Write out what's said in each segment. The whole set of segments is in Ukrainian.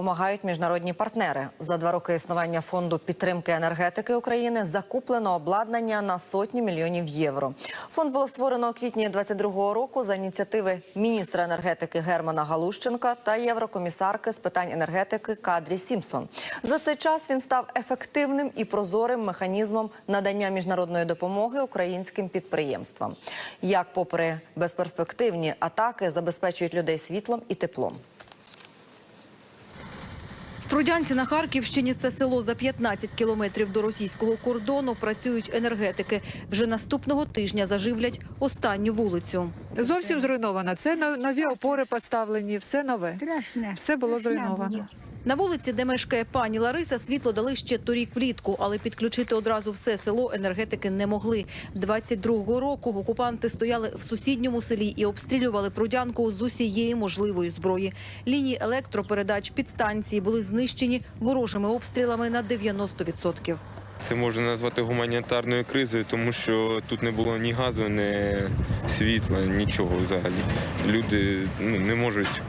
допомагають міжнародні партнери. За два роки існування фонду підтримки енергетики України закуплено обладнання на сотні мільйонів євро. Фонд було створено у квітні 22-го року за ініціативи міністра енергетики Германа Галущенка та єврокомісарки з питань енергетики Кадрі Сімпсон. За цей час він став ефективним і прозорим механізмом надання міжнародної допомоги українським підприємствам. Як, попри безперспективні атаки, забезпечують людей світлом і теплом. В Прудянці на Харківщині це село за 15 кілометрів до російського кордону. Працюють енергетики. Вже наступного тижня заживлять останню вулицю. Зовсім зруйновано. Це но- нові опори поставлені, все нове. Все було зруйновано. На вулиці, де мешкає пані Лариса, світло дали ще торік влітку, але підключити одразу все село енергетики не могли. 22-го року окупанти стояли в сусідньому селі і обстрілювали Прудянку з усієї можливої зброї. Лінії електропередач підстанції були знищені ворожими обстрілами на 90%. Це можна назвати гуманітарною кризою, тому що тут не було ні газу, ні світла, нічого взагалі. Люди ну, не можуть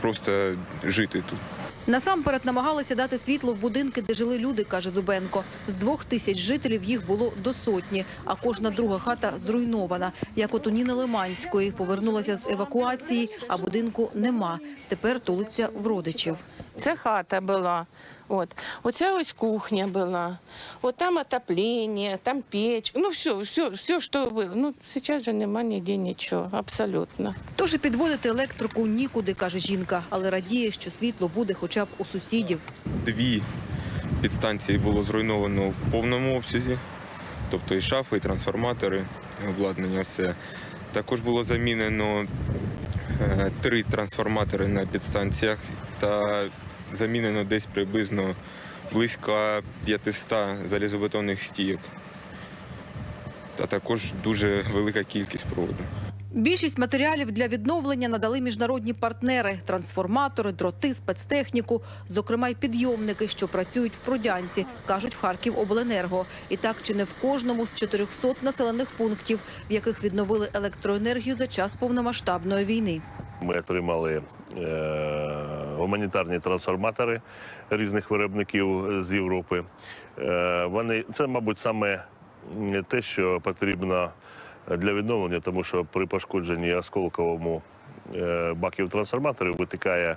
просто жити тут. Насамперед намагалися дати світло в будинки, де жили люди, каже Зубенко. З двох тисяч жителів їх було до сотні, а кожна друга хата зруйнована. Як от у Ніни Лиманської повернулася з евакуації, а будинку нема. Тепер тулиться в родичів. Це хата була. От. Оця ось кухня була. От там отоплення, там печка. Ну, все, все, все, що було. Ну, зараз же немає ніде нічого, абсолютно. Тож підводити електрику нікуди, каже жінка, але радіє, що світло буде хоча б у сусідів. Дві підстанції було зруйновано в повному обсязі, тобто і шафи, і трансформатори, і обладнання, все. Також було замінено е, три трансформатори на підстанціях та замінено десь приблизно близько 500 залізобетонних стійок. Та також дуже велика кількість проводу. Більшість матеріалів для відновлення надали міжнародні партнери: трансформатори, дроти, спецтехніку, зокрема й підйомники, що працюють в Продянці, кажуть в Харківобленерго. І так чи не в кожному з 400 населених пунктів, в яких відновили електроенергію за час повномасштабної війни. Ми отримали е, гуманітарні трансформатори різних виробників з Європи. Е, вони це, мабуть, саме те, що потрібно для відновлення, тому що при пошкодженні осколковому е, баків трансформаторів витикає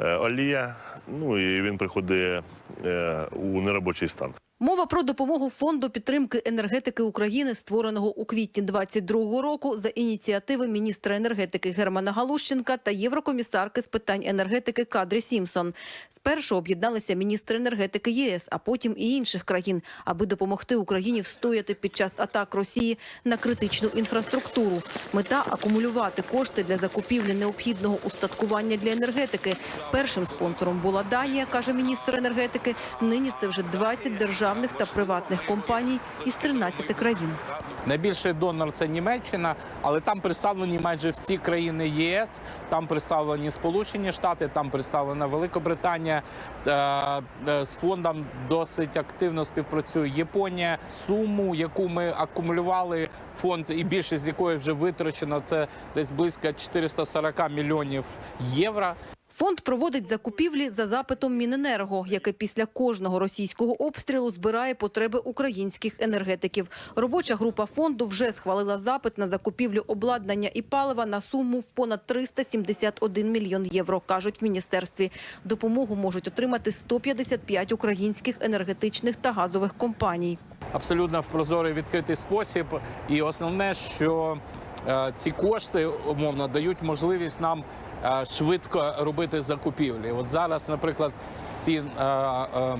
е, олія, ну і він приходить е, у неробочий стан. Мова про допомогу фонду підтримки енергетики України, створеного у квітні 22 року за ініціативи міністра енергетики Германа Галущенка та єврокомісарки з питань енергетики Кадрі Сімсон. Спершу об'єдналися міністри енергетики ЄС, а потім і інших країн, аби допомогти Україні встояти під час атак Росії на критичну інфраструктуру. Мета акумулювати кошти для закупівлі необхідного устаткування для енергетики. Першим спонсором була Данія, каже міністр енергетики. Нині це вже 20 державних та приватних компаній із 13 країн. Найбільший донор це Німеччина, але там представлені майже всі країни ЄС. Там представлені Сполучені Штати, там представлена Великобританія. Е, е, З фондом досить активно співпрацює Японія. Суму, яку ми акумулювали, фонд і більшість з якої вже витрачено, це десь близько 440 мільйонів євро. Фонд проводить закупівлі за запитом Міненерго, яке після кожного російського обстрілу збирає потреби українських енергетиків. Робоча група фонду вже схвалила запит на закупівлю обладнання і палива на суму в понад 371 мільйон євро, кажуть в міністерстві. Допомогу можуть отримати 155 українських енергетичних та газових компаній. абсолютно в прозорий відкритий спосіб. І основне, що е, ці кошти умовно дають можливість нам швидко робити закупівлі. От зараз, наприклад, ці е, е,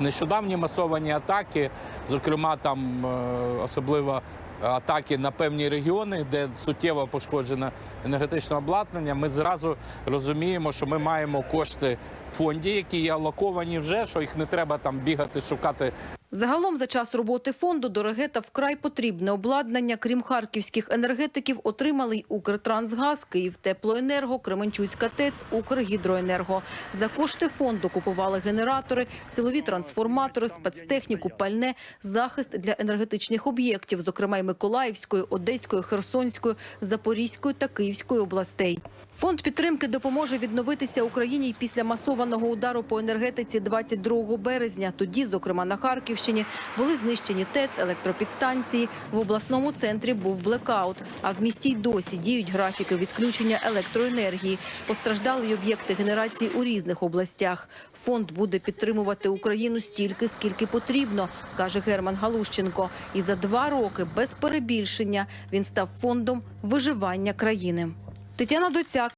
нещодавні масовані атаки, зокрема там е, особливо. Атаки на певні регіони, де суттєво пошкоджено енергетичне обладнання. Ми зразу розуміємо, що ми маємо кошти в фонді, які є алоковані вже, що їх не треба там бігати, шукати Загалом за час роботи фонду дороге та вкрай потрібне обладнання, крім харківських енергетиків, отримали й Укртрансгаз, Київтеплоенерго, Кременчуцька ТЕЦ, Укргідроенерго. За кошти фонду купували генератори, силові трансформатори, спецтехніку, пальне, захист для енергетичних об'єктів, зокрема й Миколаївської, Одеської, Херсонської, Запорізької та Київської областей. Фонд підтримки допоможе відновитися Україні після масованого удару по енергетиці 22 березня. Тоді, зокрема на Харківщині, були знищені ТЕЦ, електропідстанції. В обласному центрі був блекаут. А в місті й досі діють графіки відключення електроенергії. Постраждали й об'єкти генерації у різних областях. Фонд буде підтримувати Україну стільки, скільки потрібно, каже Герман Галущенко. І за два роки без перебільшення він став фондом виживання країни. Тетяна Доцяк.